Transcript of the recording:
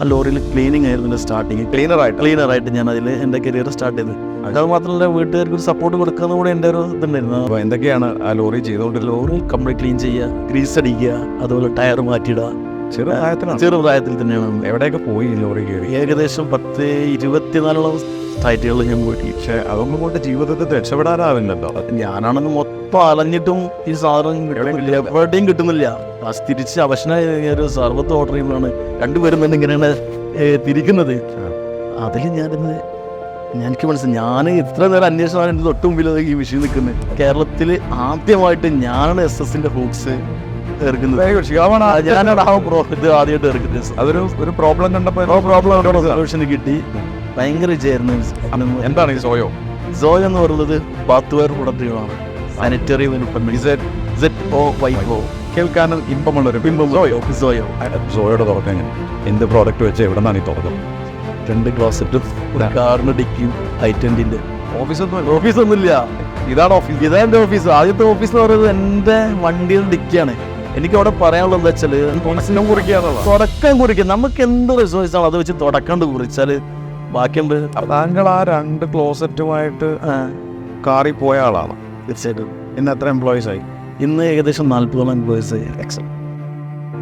ആ ലോറിയിൽ ക്ലീനിങ് ആയിരുന്നു എന്റെ സ്റ്റാർട്ടിങ് ക്ലീനറായിട്ട് ക്ലീനറായിട്ട് ഞാൻ അതിൽ എന്റെ കരിയർ സ്റ്റാർട്ട് ചെയ്തത് അത് മാത്രമല്ല വീട്ടുകാർക്ക് ഒരു സപ്പോർട്ട് കൊടുക്കുന്ന കൂടെ എന്റെ ഒരു ഇതുണ്ടായിരുന്നു. അപ്പോൾ എന്തൊക്കെയാണ് ആ ലോറി ചെയ്തുകൊണ്ട് ലോറി കംപ്ലീറ്റ് ക്ലീൻ ചെയ്യുക ഗ്രീസ് അടിക്കുക അതുപോലെ ടയർ മാറ്റിയിടുക. ചെറുപ്രായത്തിലാണ്. ചെറുപ്രായത്തിൽ തന്നെയാണ്. എവിടെയൊക്കെ പോയി ലോറി കയറി? ഏകദേശം പത്ത് ഇരുപത്തിനാലോളം സൈറ്റുകളിൽ ഞാൻ പോയിട്ട് പക്ഷേ അതൊന്നും കൊണ്ട് ജീവിതത്തിൽ രക്ഷപ്പെടാനാവില്ലല്ലോ. ഞാനാണെന്ന് മൊത്തം അലഞ്ഞിട്ടും ഈ സാധനം എവിടെയും കിട്ടുന്നില്ല. ആ തിരിച്ച് അവശനായ ഒരു സർവത്ത് ഓർഡർ ചെയ്യുമ്പോഴാണ് രണ്ടുപേരും തന്നെ ഇങ്ങനെയാണ് തിരിക്കുന്നത്. അതിൽ ഞാനിന്ന് എനിക്ക് മനസ്സിലായി. ഞാൻ ഇത്ര നേരം അന്വേഷണമാണ് എന്റെ തൊട്ട് മുമ്പിൽ ഈ വിഷയം നിൽക്കുന്നത്. കേരളത്തിൽ ആദ്യമായിട്ട് ഞാനാണ് എസ് എസിന്റെ ഹൂക്സ്. ഞാനാണ് ആ ഇത് ആദ്യമായിട്ട് അതൊരു ഒരു പ്രോബ്ലം കണ്ടപ്പോൾ പ്രോബ്ലം സൊല്യൂഷൻ കിട്ടി. ഭയങ്കര വിജയമായിരുന്നു. എന്താണ് ഈ സോയോ? സോയ എന്ന് പറയുന്നത് ബാത്ത്വെയർ പ്രൊഡക്റ്റുകളാണ് സാനിറ്ററി സെറ്റ് ഒ വൈ ഓ കേൾക്കാനും ഇമ്പമുള്ളൊരു ബിംബം സോയോ. സോയോ. സോയോയുടെ തുറക്കം എന്ത് പ്രോഡക്റ്റ് വെച്ച് എവിടെ നിന്നാണ് ഈ തുറക്കം രണ്ട് ക്ലോസറ്റും ഒരു കാറിന് ഡിക്കിയും ഓഫീസൊന്നും ഓഫീസൊന്നുമില്ല. ഇതാണ് ഓഫീസ്. ഇതാ എന്റെ ഓഫീസ്. ആദ്യത്തെ ഓഫീസ് എന്ന് പറയുന്നത് എന്റെ വണ്ടിയുടെ ഡിക്കിയാണ്. എനിക്ക് അവിടെ പറയാനുള്ളത് കുറിക്കാന്നുള്ളത്. തുടക്കം കുറിക്കുക നമുക്ക് എന്ത് റിസോഴ്സ് ആണ് അത് വെച്ച് തുടക്കം കുറിച്ചാൽ ബാക്കിയുണ്ട് താങ്കൾ ആ രണ്ട് ക്ലോസറ്റുമായിട്ട് കാറി പോയ ആളാണ്. തീർച്ചയായിട്ടും. ഇന്ന് എത്ര എംപ്ലോയീസ് ആയി? ഇന്ന് ഏകദേശം നാൽപ്പതോളം എംപ്ലോയീസ് എക്സൽ